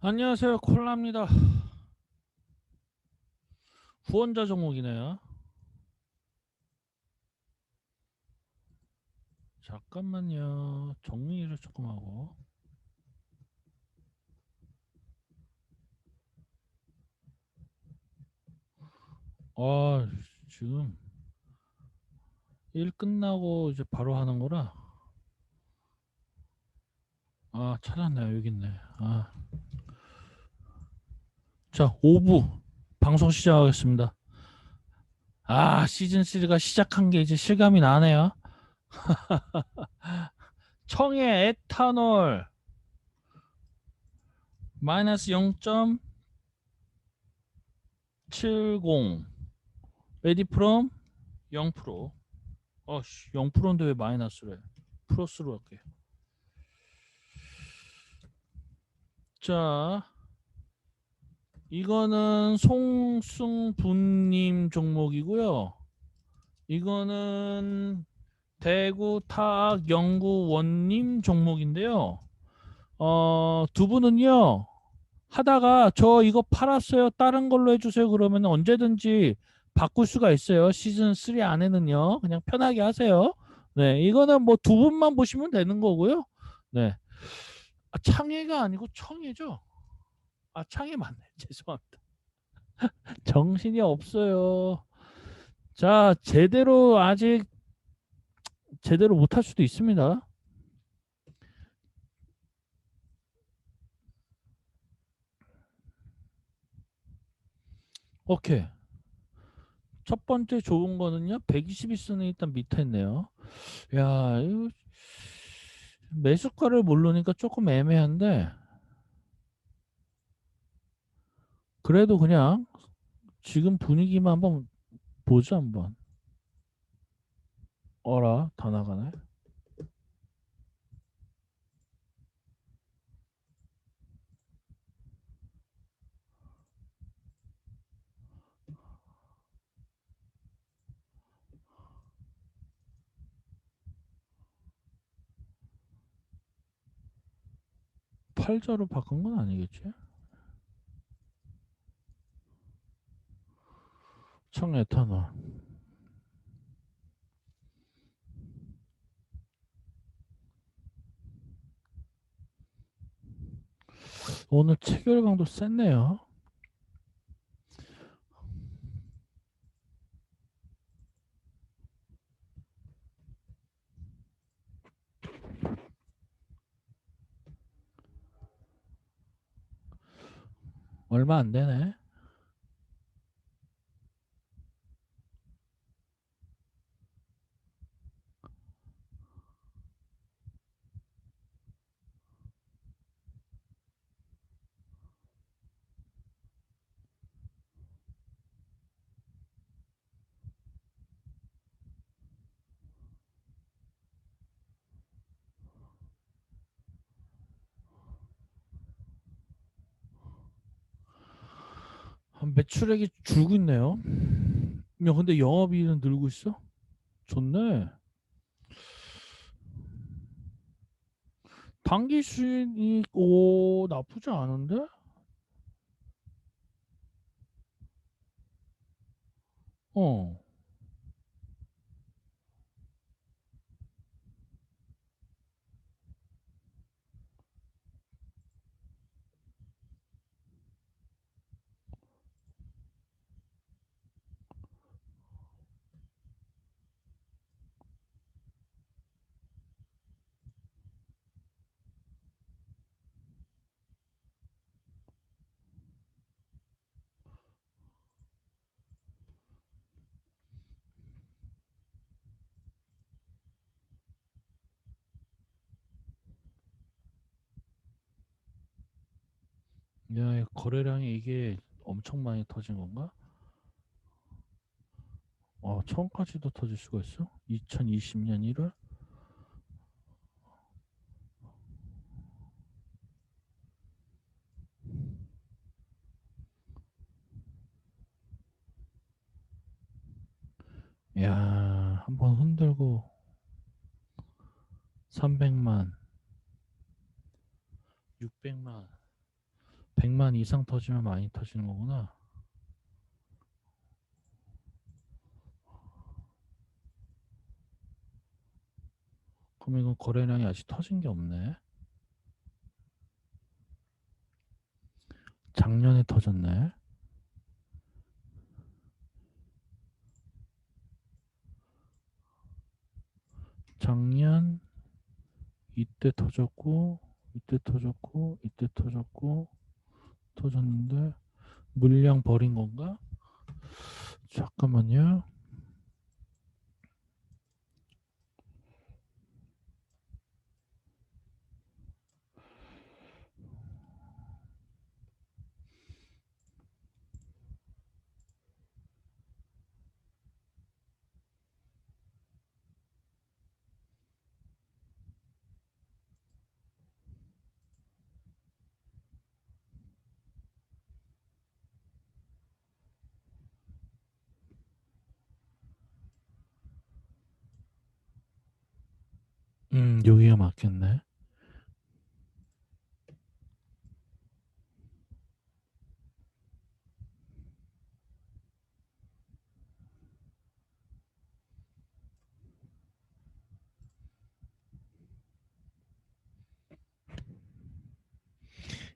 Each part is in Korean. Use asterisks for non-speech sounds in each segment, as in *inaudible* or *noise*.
안녕하세요. 콜라입니다. 후원자 종목이네요. 잠깐만요. 정리를 조금 하고. 아 지금 일 끝나고 이제 바로 하는 거라. 아 찾았네요. 여기 있네. 아. 자 5부 방송 시작하겠습니다. 아 시즌 3가 시작한 게 이제 실감이 나네요. *laughs* 청해 에탄올 마이너스 0.70 메디프롬 0% 어씨 0%인데 왜 마이너스래 플러스로 할게. 자 이거는 송승분님 종목이고요. 이거는 대구 타악 연구원님 종목인데요. 어, 두 분은요 하다가 저 이거 팔았어요 다른 걸로 해주세요 그러면 언제든지 바꿀 수가 있어요. 시즌 3 안에는요. 그냥 편하게 하세요. 네 이거는 뭐 두 분만 보시면 되는 거고요. 네. 아, 창해가 아니고 청해죠 아 창해 맞네 *laughs* 죄송합니다. *laughs* 정신이 없어요. 자 제대로 아직 제대로 못할 수도 있습니다. 오케이. 첫 번째 좋은 거는요. 120일선이 일단 밑에 있네요. 야 이거 매수가를 모르니까 조금 애매한데 그래도 그냥 지금 분위기만 한번 보자 한번 어라 다 나가네 팔자로 바꾼 건 아니겠지? 청에탄올 오늘 체결 강도 셌네요. 얼마 안 되네. 매출액이 줄고 있네요. 야, 근데 영업이익은 늘고 있어? 좋네. 단기 수익이 오 나쁘지 않은데? 어. 야, 이 거래량이 이게 엄청 많이 터진 건가? 어, 처음까지도 터질 수가 있어? 2020년 1월? 야, 한번 흔들고 300만, 600만. 100만 이상 터지면 많이 터지는 거구나. 그럼 이건 거래량이 아직 터진 게 없네. 작년에 터졌네. 작년 이때 터졌고 이때 터졌고 이때 터졌고 터졌는데 물량 버린 건가? 잠깐만요. 음, 여기가 맞겠네.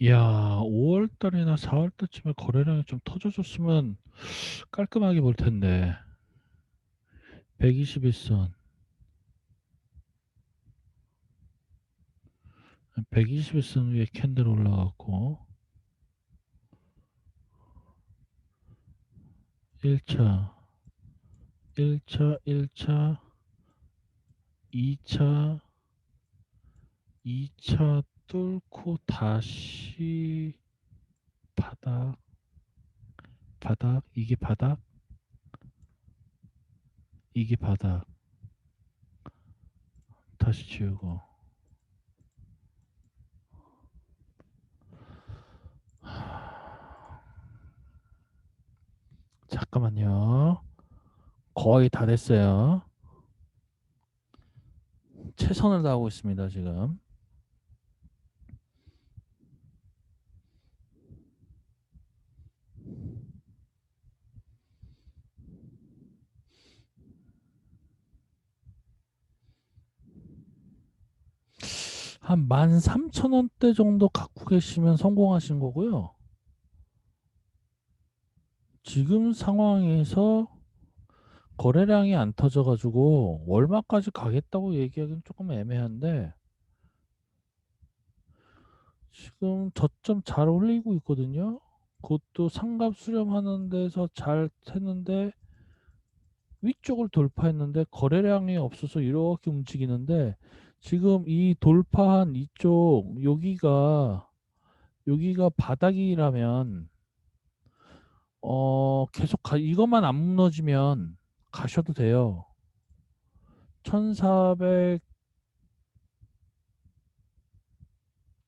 이야, 5월 달이나 4월 달쯤에 거래량이 좀 터져줬으면 깔끔하게 볼 텐데. 121선. 121선 위에 캔들 올라갔고 1차 1차 1차 2차 2차 뚫고 다시 바닥 바닥? 이게 바닥? 이게 바닥. 다시 지우고 잠깐만요. 거의 다 됐어요. 최선을 다하고 있습니다, 지금. 한 13,000원대 정도 갖고 계시면 성공하신 거고요. 지금 상황에서 거래량이 안 터져가지고 얼마까지 가겠다고 얘기하기는 조금 애매한데 지금 저점 잘 올리고 있거든요. 그것도 상갑 수렴하는 데서 잘 했는데 위쪽을 돌파했는데 거래량이 없어서 이렇게 움직이는데 지금 이 돌파한 이쪽 여기가 여기가 바닥이라면 어 계속 가, 이것만 안 무너지면 가셔도 돼요. 1400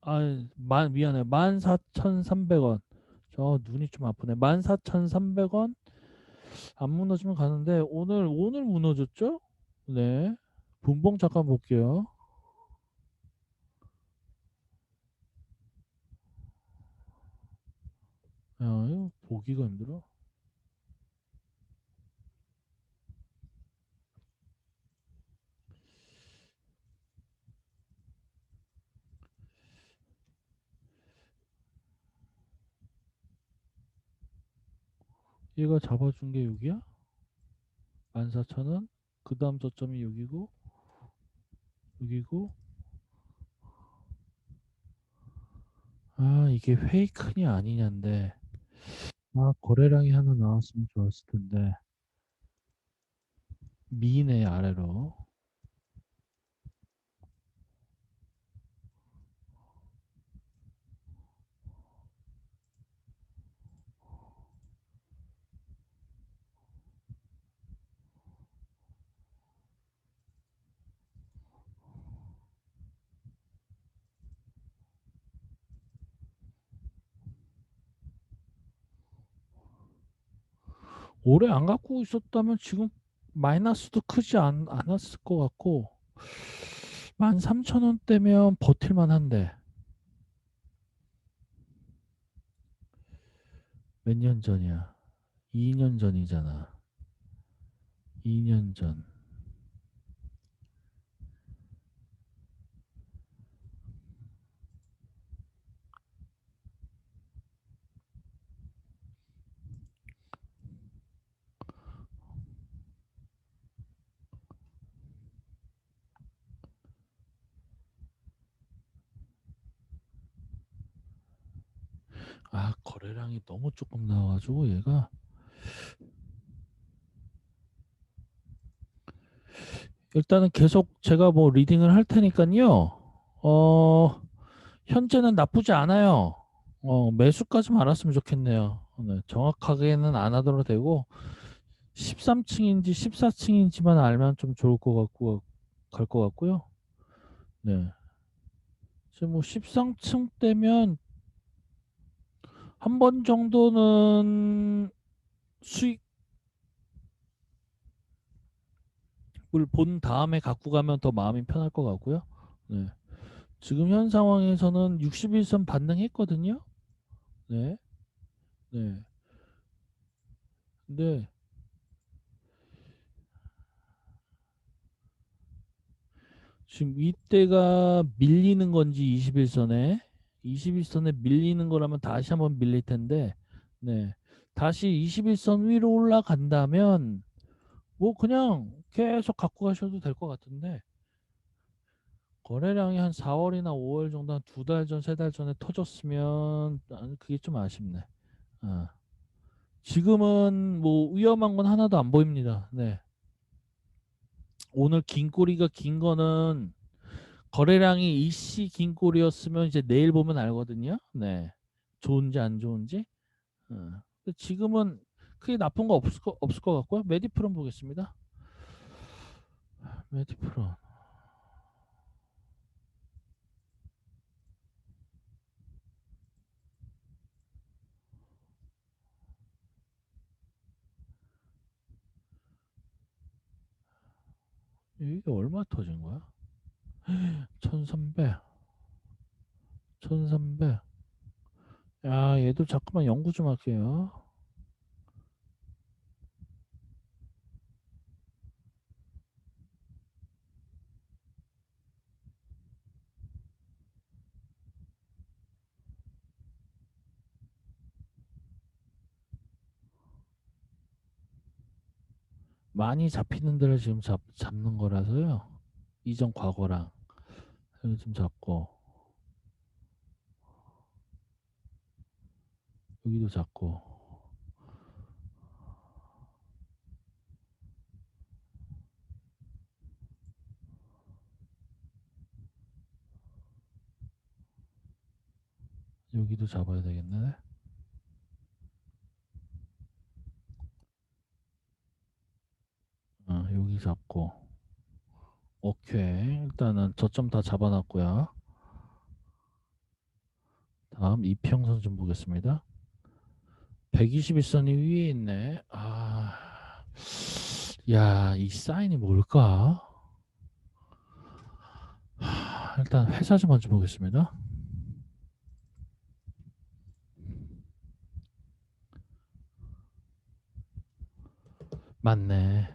아, 만 미안해. 14,300원. 저 눈이 좀 아프네. 14,300원 안 무너지면 가는데 오늘 오늘 무너졌죠? 네. 분봉 잠깐 볼게요. 야, 이거 보기가 힘들어. 얘가 잡아준 게 여기야? 14,000원. 그 다음 저점이 여기고, 여기고. 아, 이게 페이크냐 아니냐인데. 아, 거래량이 하나 나왔으면 좋았을 텐데. 미네 아래로. 오래 안 갖고 있었다면 지금 마이너스도 크지 않, 않았을 것 같고 13,000원대면 버틸만 한데 몇 년 전이야? 2년 전이잖아. 2년 전. 아, 거래량이 너무 조금 나와가지고 얘가 일단은 계속 제가 뭐 리딩을 할 테니까요. 어, 현재는 나쁘지 않아요. 어, 매수까지만 알았으면 좋겠네요. 네, 정확하게는 안 하더라도 되고 13층인지 14층인지만 알면 좀 좋을 것 같고 갈 것 같고요. 네. 지금 뭐 13층 때면 한 번 정도는 수익을 본 다음에 갖고 가면 더 마음이 편할 것 같고요. 네. 지금 현 상황에서는 61선 반등했거든요. 네. 네. 근데 지금 이때가 밀리는 건지 21선에 21선에 밀리는 거라면 다시 한번 밀릴 텐데 네. 다시 21선 위로 올라간다면 뭐 그냥 계속 갖고 가셔도 될 것 같은데 거래량이 한 4월이나 5월 정도 한 두 달 전, 세 달 전에 터졌으면 그게 좀 아쉽네. 어. 지금은 뭐 위험한 건 하나도 안 보입니다. 네. 오늘 긴 꼬리가 긴 거는 거래량이 이씨 긴 꼬리였으면 이제 내일 보면 알거든요. 네. 좋은지 안 좋은지. 어. 지금은 크게 나쁜 거 없을 거 없을 것 같고요. 메디프론 보겠습니다. 메디프론. 이게 얼마 터진 거야? 1300 1300 야, 얘도 잠깐만 연구 좀 할게요. 많이 잡히는 데를 지금 잡, 잡는 거라서요. 이전 과거랑 여기 좀 잡고. 여기도 잡고. 여기도 잡아야 되겠네. 어, 여기 잡고 일단은 저점 다 잡아놨고요. 다음 이평선 좀 보겠습니다. 121선이 위에 있네. 아, 야, 이 사인이 뭘까? 하, 일단 회사 좀 먼저 보겠습니다. 맞네.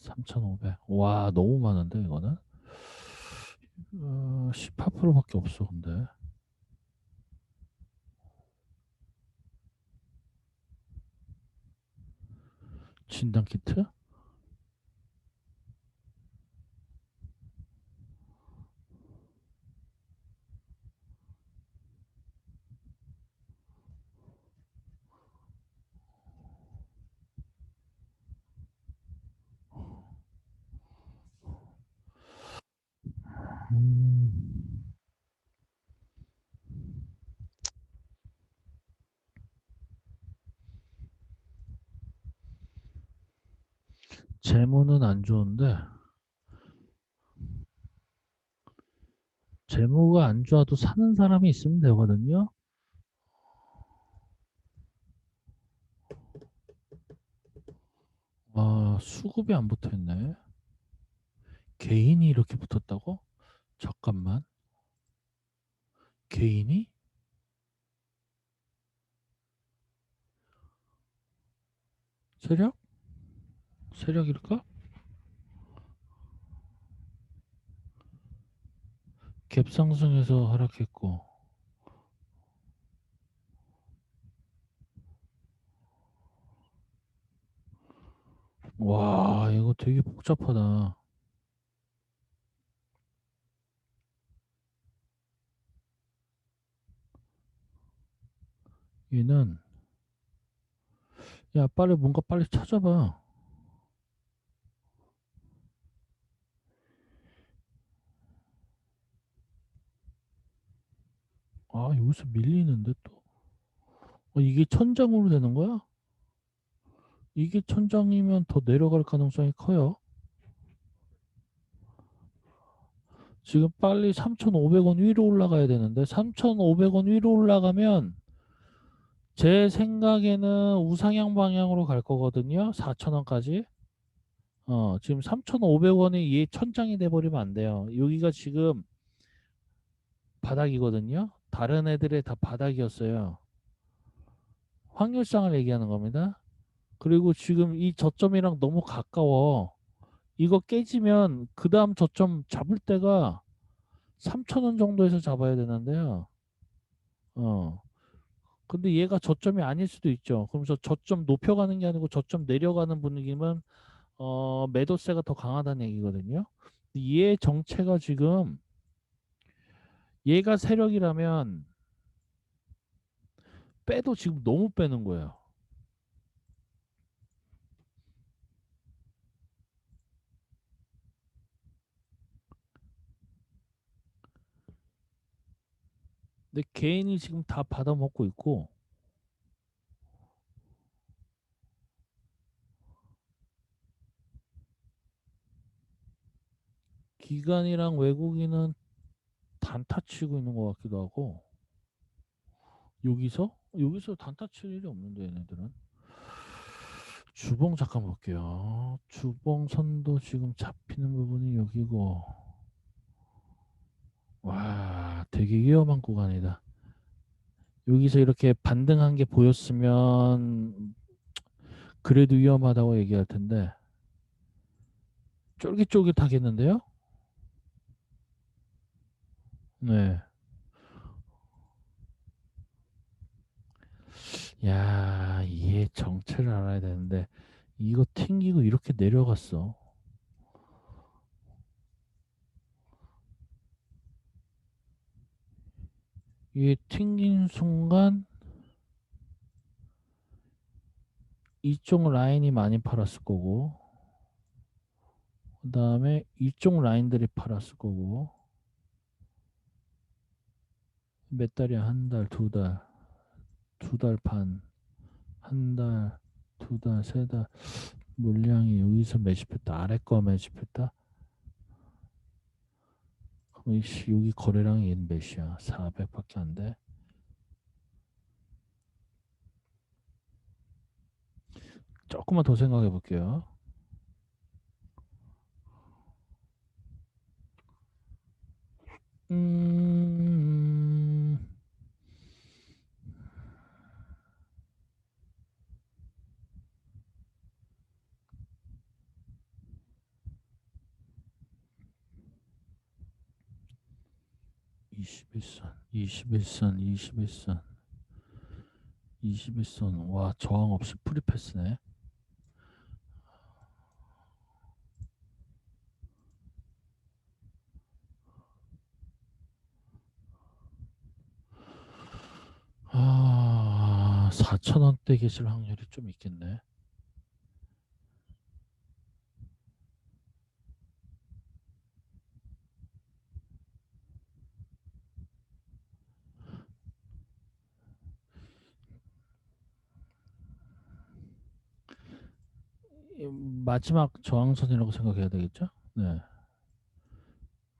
3,500. 와, 너무 많은데, 이거는? 어, 18%밖에 없어, 근데. 진단 키트? 음, 재무는 안 좋은데, 재무가 안 좋아도 사는 사람이 있으면 되거든요. 아, 수급이 안 붙어 있네. 개인이 이렇게 붙었다고? 잠깐만. 개인이? 세력? 세력일까? 갭 상승해서 하락했고 와 이거 되게 복잡하다 얘는 야 빨리 뭔가 빨리 찾아봐 아 여기서 밀리는데 또 어, 이게 천장으로 되는 거야? 이게 천장이면 더 내려갈 가능성이 커요. 지금 빨리 3,500원 위로 올라가야 되는데 3,500원 위로 올라가면 제 생각에는 우상향 방향으로 갈 거거든요. 4,000원까지. 어, 지금 3,500원이 얘 천장이 돼 버리면 안 돼요. 여기가 지금 바닥이거든요. 다른 애들의 다 바닥이었어요. 확률상을 얘기하는 겁니다. 그리고 지금 이 저점이랑 너무 가까워. 이거 깨지면 그 다음 저점 잡을 때가 3,000원 정도에서 잡아야 되는데요. 어. 근데 얘가 저점이 아닐 수도 있죠. 그러면서 저점 높여가는 게 아니고 저점 내려가는 분위기면 어, 매도세가 더 강하다는 얘기거든요. 얘 정체가 지금 얘가 세력이라면 빼도 지금 너무 빼는 거예요. 근데 개인이 지금 다 받아먹고 있고 기관이랑 외국인은 단타 치고 있는 것 같기도 하고 여기서? 여기서 단타 칠 일이 없는데 얘네들은. 주봉 잠깐 볼게요. 주봉 선도 지금 잡히는 부분이 여기고 와 되게 위험한 구간이다. 여기서 이렇게 반등한 게 보였으면 그래도 위험하다고 얘기할 텐데. 쫄깃쫄깃하겠는데요? 네. 야, 얘 정체를 알아야 되는데 이거 튕기고 이렇게 내려갔어. 얘 튕긴 순간 이쪽 라인이 많이 팔았을 거고 그 다음에 이쪽 라인들이 팔았을 거고 몇 달이야? 한 달, 두 달, 두 달 반, 한 달, 두 달, 세 달. 물량이 여기서 매집했다 아래 거 매집했다 이씨 여기 거래량이 몇이야 400밖에 안 돼. 조금만 더 생각해 볼게요. 음, 21선, 21선, 21선, 21선. 와, 저항 없이 프리패스네. 아, 4천 원대 계실 확률이 좀 있겠네. 마지막 저항선이라고 생각해야 되겠죠? 네.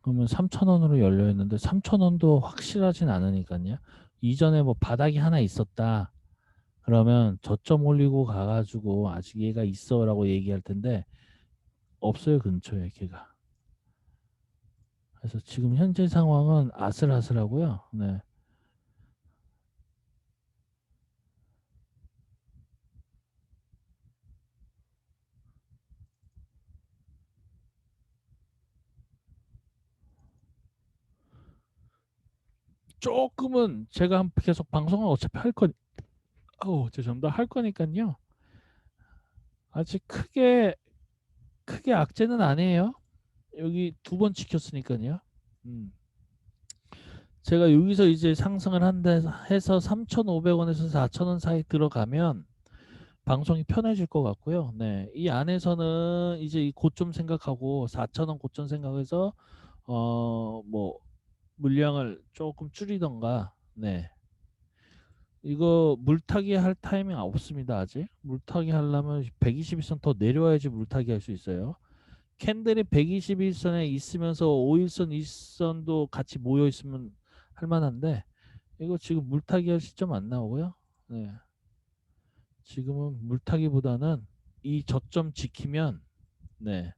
그러면 3,000원으로 열려 있는데 3,000원도 확실하진 않으니까요. 이전에 뭐 바닥이 하나 있었다. 그러면 저점 올리고 가가지고 아직 얘가 있어라고 얘기할 텐데 없어요 근처에 걔가. 그래서 지금 현재 상황은 아슬아슬하고요. 네. 조금은 제가 한- 계속 방송을 어차피 할 거, 어우 죄송합니다 할 거니까요. 아직 크게 크게 악재는 아니에요. 여기 두 번 지켰으니까요. 음. 제가 여기서 이제 상승을 한다 해서 3,500원에서 4,000원 사이 들어가면 방송이 편해질 것 같고요. 네, 이 안에서는 이제 이 고점 생각하고 4,000원 고점 생각해서 어 뭐 물량을 조금 줄이던가, 네. 이거 물타기 할 타이밍 없습니다 아직. 물타기 하려면 121선 더 내려와야지 물타기 할 수 있어요. 캔들이 121선에 있으면서 5일선, 2선도 같이 모여 있으면 할 만한데 이거 지금 물타기 할 시점 안 나오고요. 네. 지금은 물타기보다는 이 저점 지키면 네.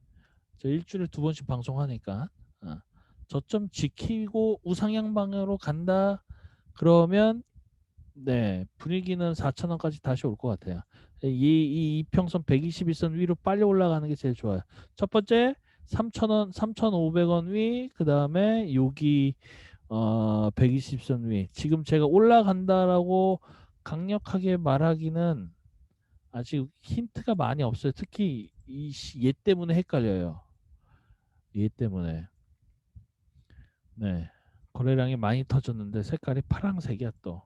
저 일주일에 두 번씩 방송하니까 어. 저점 지키고 우상향 방향으로 간다 그러면 네 분위기는 4천원까지 다시 올 것 같아요. 이, 이 이평선 121선 위로 빨리 올라가는 게 제일 좋아요. 첫 번째 3,000원, 3,500원 위, 그 다음에 여기 어 120선 위. 지금 제가 올라간다라고 강력하게 말하기는 아직 힌트가 많이 없어요. 특히 이 얘 때문에 헷갈려요. 얘 때문에. 네. 거래량이 많이 터졌는데 색깔이 파랑색이야 또.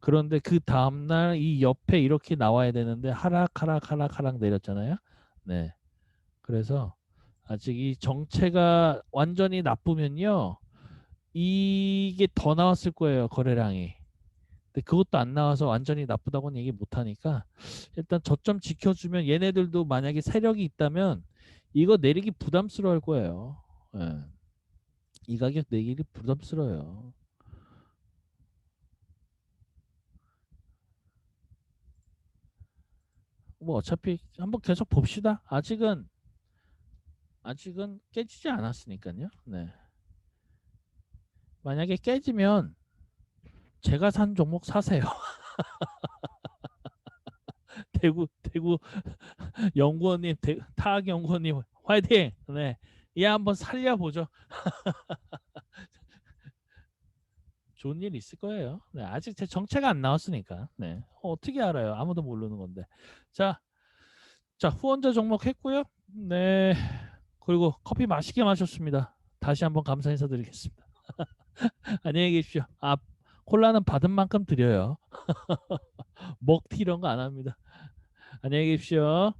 그런데 그 다음날 이 옆에 이렇게 나와야 되는데 하락 하락 하락 하락 내렸잖아요. 네. 그래서 아직 이 정체가 완전히 나쁘면요. 이게 더 나왔을 거예요. 거래량이. 근데 그것도 안 나와서 완전히 나쁘다고는 얘기 못 하니까 일단 저점 지켜주면 얘네들도 만약에 세력이 있다면 이거 내리기 부담스러울 거예요. 예. 이 가격 내리기 부담스러워요. 뭐 어차피 한번 계속 봅시다. 아직은 아직은 깨지지 않았으니까요. 네. 만약에 깨지면 제가 산 종목 사세요. *laughs* 대구 대구 연구원님 대, 타학 연구원님 화이팅. 네. 얘 한번 살려보죠. *laughs* 좋은 일 있을 거예요. 네, 아직 제 정체가 안 나왔으니까. 네. 어, 어떻게 알아요? 아무도 모르는 건데. 자, 자 후원자 종목 했고요. 네. 그리고 커피 맛있게 마셨습니다. 다시 한번 감사 인사드리겠습니다. *laughs* 안녕히 계십시오. 아, 콜라는 받은 만큼 드려요. *laughs* 먹튀 이런 거 안 합니다. 안녕히 계십시오.